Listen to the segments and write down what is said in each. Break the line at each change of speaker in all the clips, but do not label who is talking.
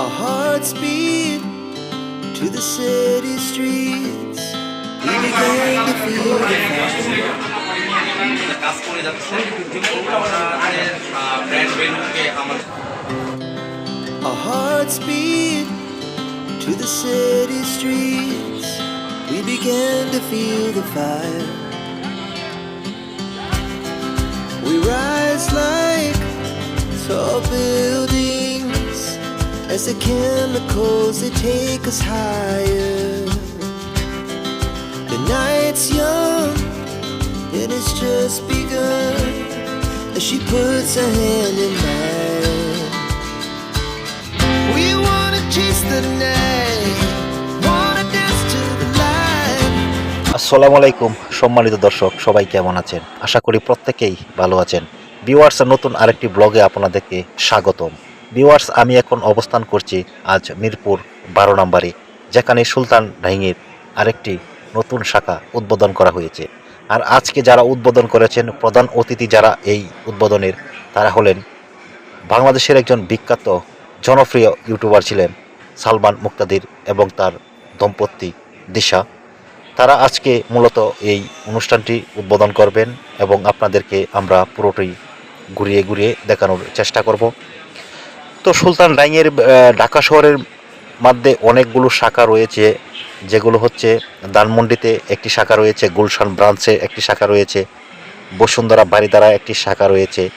Our hearts beat to the city streets. We began to feel the fire. Our hearts beat to the city streets. We began to feel the fire. We rise like tall buildings. As the chemicals they take us higher. The night's young and it's just begun as she puts her hand in mine. We wanna chase the night.
আসসালামু আলাইকুম সম্মানিত দর্শক সবাই কেমন আছেন আশা করি প্রত্যেকেই ভালো আছেন ভিউয়ার্স নতুন আরেকটি ব্লগে আপনাদেরকে স্বাগতম ভিউয়ার্স আমি এখন অবস্থান করছি আজ মিরপুর বারো নম্বরে, যেখানে সুলতান ডাইংয়ের আরেকটি নতুন শাখা উদ্বোধন করা হয়েছে। আর আজকে যারা উদ্বোধন করেছেন, প্রধান অতিথি যারা এই উদ্বোধনের, তারা হলেন বাংলাদেশের একজন বিখ্যাত, জনপ্রিয় ইউটিউবার ছিলেন সালমান মুক্তাদির এবং তার দম্পতি দিশা। তারা আজকে মূলত এই অনুষ্ঠানটি উদ্বোধন করবেন এবং আপনাদেরকে আমরা পুরোটি ঘুরিয়ে ঘুরিয়ে দেখানোর চেষ্টা করব। তো সুলতান ডাইংয়ের ঢাকা শহরের মধ্যে অনেকগুলো শাখা রয়েছে, যেগুলো হচ্ছে ধানমন্ডিতে একটি শাখা রয়েছে, গুলশান ব্রাঞ্চে একটি শাখা রয়েছে, বসুন্ধরা বাড়িদারা একটি শাখা রয়েছে।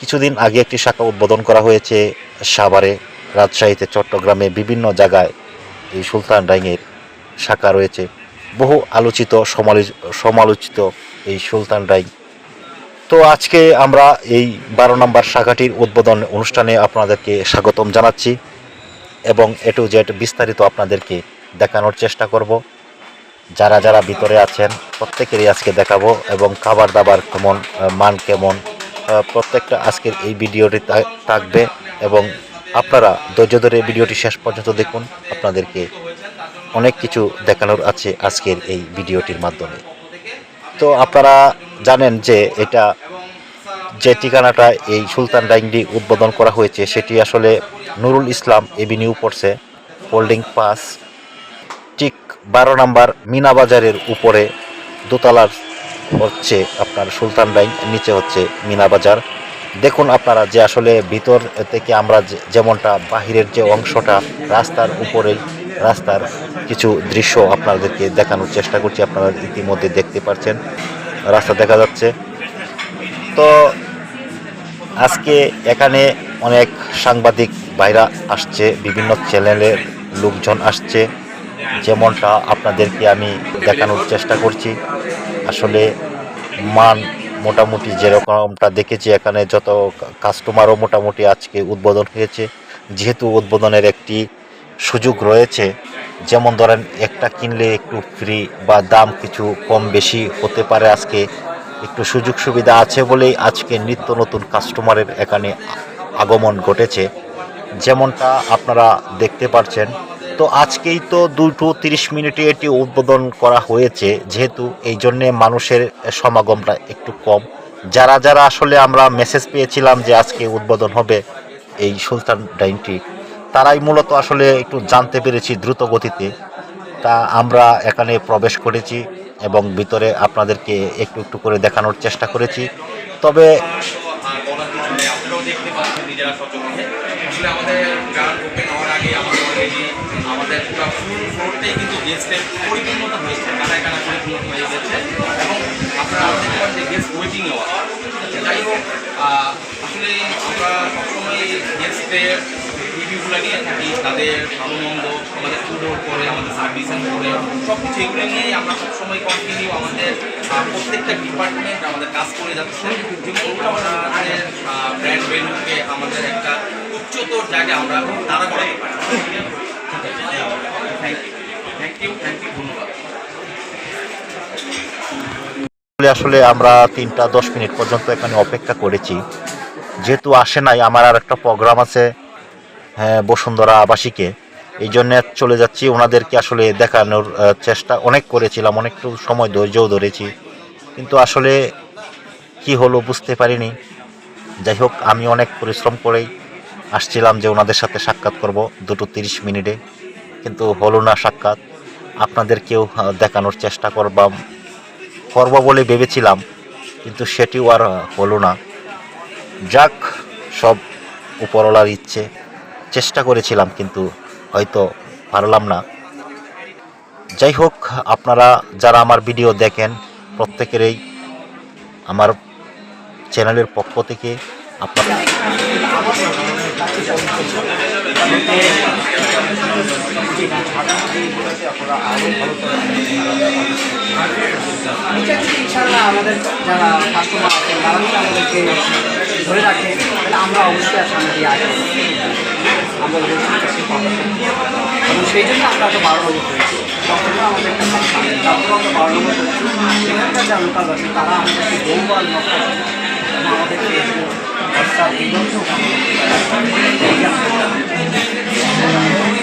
কিছুদিন আগে একটি শাখা উদ্বোধন করা হয়েছে সাভারে, রাজশাহীতে, চট্টগ্রামে, বিভিন্ন জায়গায় এই সুলতান ডাইংয়ের শাখা রয়েছে। বহু আলোচিত, সমালোচ- সমালোচিত এই সুলতান ডাইং তো আজকে আমরা এই বারো নম্বর শাখাটির উদ্বোধন অনুষ্ঠানে আপনাদেরকে স্বাগতম জানাচ্ছি এবং এ টু জেড বিস্তারিত আপনাদেরকে দেখানোর চেষ্টা করব। যারা যারা ভিতরে আছেন, প্রত্যেকেরই আজকে দেখাবো এবং খাবার দাবার কেমন মান কেমন প্রত্যেকটা আজকের এই ভিডিওটি থাকবে এবং আপনারা ধৈর্য ধরে ভিডিওটি শেষ পর্যন্ত দেখুন। আপনাদেরকে অনেক কিছু দেখানোর আছে আজকের এই ভিডিওটির মাধ্যমে। তো আপনারা জানেন যে এটা যে ঠিকানাটা এই সুলতান ডাইংডি উদ্বোধন করা হয়েছে, সেটি আসলে নুরুল ইসলাম এভিনিউ পড়ছে হোল্ডিং পাস। ঠিক বারো নাম্বার মিনা বাজারের উপরে দোতলার হচ্ছে আপনার সুলতান ডাইং, নিচে হচ্ছে মিনা বাজার। দেখুন আপনারা যে আসলে ভিতর থেকে আমরা যেমনটা বাহিরের যে অংশটা, রাস্তার উপরেই রাস্তার কিছু দৃশ্য আপনাদেরকে দেখানোর চেষ্টা করছি, আপনারা ইতিমধ্যে দেখতে পাচ্ছেন রাস্তা দেখা যাচ্ছে। তো আজকে এখানে অনেক সাংবাদিক বাইরা আসছে, বিভিন্ন চ্যানেলের লোকজন আসছে। যেমনটা আপনাদেরকে আমি দেখানোর চেষ্টা করছি। আসলে মান মোটামুটি যেরকমটা দেখেছি, এখানে যত কাস্টমারও মোটামুটি আজকে উদ্বোধন হয়েছে। যেহেতু উদ্বোধনের একটি সুযোগ রয়েছে যেমন ধরেন একটা কিনলে একটু ফ্রি বা দাম কিছু কম বেশি হতে পারে আজকে, একটু সুযোগ সুবিধা আছে বলেই আজকে নিত্য নতুন কাস্টমারের এখানে আগমন ঘটেছে। যেমনটা আপনারা দেখতে পাচ্ছেন তো আজকেই তো দুটো তিরিশ মিনিটে এটি উদ্বোধন করা হয়েছে, যেহেতু এই জন্যে মানুষের সমাগমটা একটু কম। যারা যারা আসলে আমরা মেসেজ পেয়েছিলাম যে আজকে উদ্বোধন হবে, এই সুলতান ডাইনটি তারাই মূলত আসলে একটু জানতে পেরেছি দ্রুত গতিতে। তা আমরা এখানে প্রবেশ করেছি এবং ভিতরে আপনাদেরকে একটু একটু করে দেখানোর চেষ্টা করেছি। তবে
এবং আপনারা যে গেস্ট ওয়েটিংও আছে। যাই হোক আসলে আমরা সবসময় গেস্টের রিভিউগুলো নিয়ে থাকি তাদের ভালো মন্দ আমাদের ফুডের উপরে আমাদের সার্ভিসের উপরে সব কিছু এগুলো নিয়েই আমরা সবসময় কন্টিনিউ আমাদের প্রত্যেকটা ডিপার্টমেন্ট আমাদের কাজ করে যাচ্ছে। যেগুলো আমরা আমাদের ব্র্যান্ড ভ্যালুকে আমাদের একটা উচ্চতর জায়গায় আমরা দাঁড়া করাতে পারি। Thank you thank you thank you ধন্যবাদ।
আসলে আমরা তিনটা দশ মিনিট পর্যন্ত এখানে অপেক্ষা করেছি। যেহেতু আসে নাই, আমার আর একটা প্রোগ্রাম আছে হ্যাঁ বসুন্ধরা আবাসীকে। এই জন্য চলে যাচ্ছি। ওনাদেরকে আসলে দেখানোর চেষ্টা অনেক করেছিলাম, অনেকটু সময় ধৈর্যও ধরেছি। কিন্তু আসলে কি হলো বুঝতে পারিনি। যাই হোক, আমি অনেক পরিশ্রম করেই আসছিলাম যে ওনাদের সাথে সাক্ষাৎ করব দুটো তিরিশ মিনিটে। কিন্তু হলো না সাক্ষাৎ। আপনাদেরকেও দেখানোর চেষ্টা করবাম। করব বলে ভেবেছিলাম, কিন্তু সেটিও আর হলো না। যাক, সব উপরওয়ালার ইচ্ছে। চেষ্টা করেছিলাম, কিন্তু হয়তো পারলাম না। যাই হোক, আপনারা যারা আমার ভিডিও দেখেন, প্রত্যেকেরই আমার চ্যানেলের পক্ষ থেকে আপনার
এটা যদি আমাদের যারা কাস্টমার আমরা অবশ্যই সামনে দিয়ে আসব। আমরা এবং সেই জন্য আমরা একটা বারো নম্বর করেছি। আমাদের একটা আমরা বারো নম্বর করেছি, সেখানকার যারা লোকাল আছে, তারা আমাদেরকে বহুবার নষ্ট আমাদেরকে